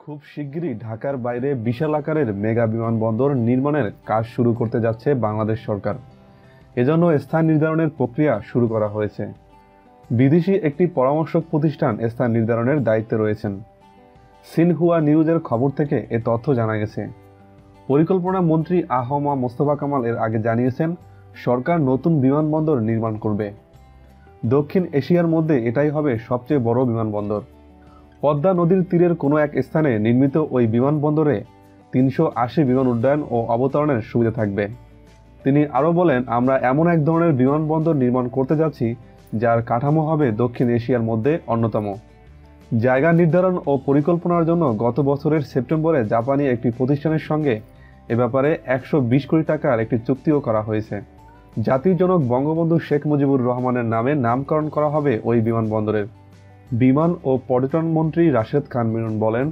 খুব শিগগিরই ঢাকার বাইরে বিশাল আকারের মেগা বিমানবন্দর নির্মাণের কাজ শুরু করতে যাচ্ছে বাংলাদেশ সরকার। এজন্য স্থান নির্ধারণের প্রক্রিয়া শুরু করা হয়েছে। বিদেশি একটি পরামর্শক প্রতিষ্ঠান স্থান নির্ধারণের দায়িত্বে রয়েছেন। সিনহুয়া নিউজের খবর থেকে এ তথ্য জানা গেছে। পরিকল্পনা মন্ত্রী আহমা মোস্তফা কামাল এর আগে জানিয়েছেন, সরকার নতুন বিমানবন্দর নির্মাণ করবে। দক্ষিণ এশিয়ার মধ্যে এটাই হবে সবচেয়ে বড় বিমানবন্দর। পদ্মা নদীর তীরের কোনো এক স্থানে নির্মিত ওই বিমানবন্দরে তিনশো আশি বিমান উড্ডয়ন ও অবতরণের সুবিধা থাকবে। তিনি আরও বলেন, আমরা এমন এক ধরনের বিমানবন্দর নির্মাণ করতে যাচ্ছি, যার কাঠামো হবে দক্ষিণ এশিয়ার মধ্যে অন্যতম। জায়গা নির্ধারণ ও পরিকল্পনার জন্য গত বছরের সেপ্টেম্বরে জাপানি একটি প্রতিষ্ঠানের সঙ্গে এ ব্যাপারে একশো বিশ কোটি টাকার একটি চুক্তিও করা হয়েছে। জাতির জনক বঙ্গবন্ধু শেখ মুজিবুর রহমানের নামে নামকরণ করা হবে ওই বিমানবন্দরের। বিমান ও পর্যটন মন্ত্রী রাশেদ খান মিনন বলেন,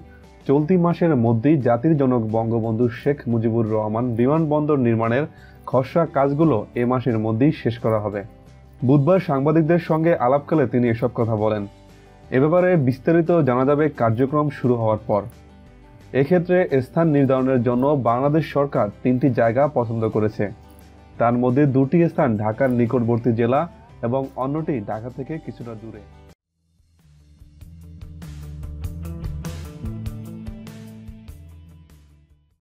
চলতি মাসের মধ্যেই জাতির জনক বঙ্গবন্ধু শেখ মুজিবুর রহমান বিমানবন্দর নির্মাণের খসড়া কাজগুলো এ মাসের মধ্যেই শেষ করা হবে। বুধবার সাংবাদিকদের সঙ্গে আলাপকালে তিনি এসব কথা বলেন। এ ব্যাপারে বিস্তারিত জানা যাবে কার্যক্রম শুরু হওয়ার পর। এক্ষেত্রে স্থান নির্ধারণের জন্য বাংলাদেশ সরকার তিনটি জায়গা পছন্দ করেছে। তার মধ্যে দুটি স্থান ঢাকার নিকটবর্তী জেলা এবং অন্যটি ঢাকা থেকে কিছুটা দূরে।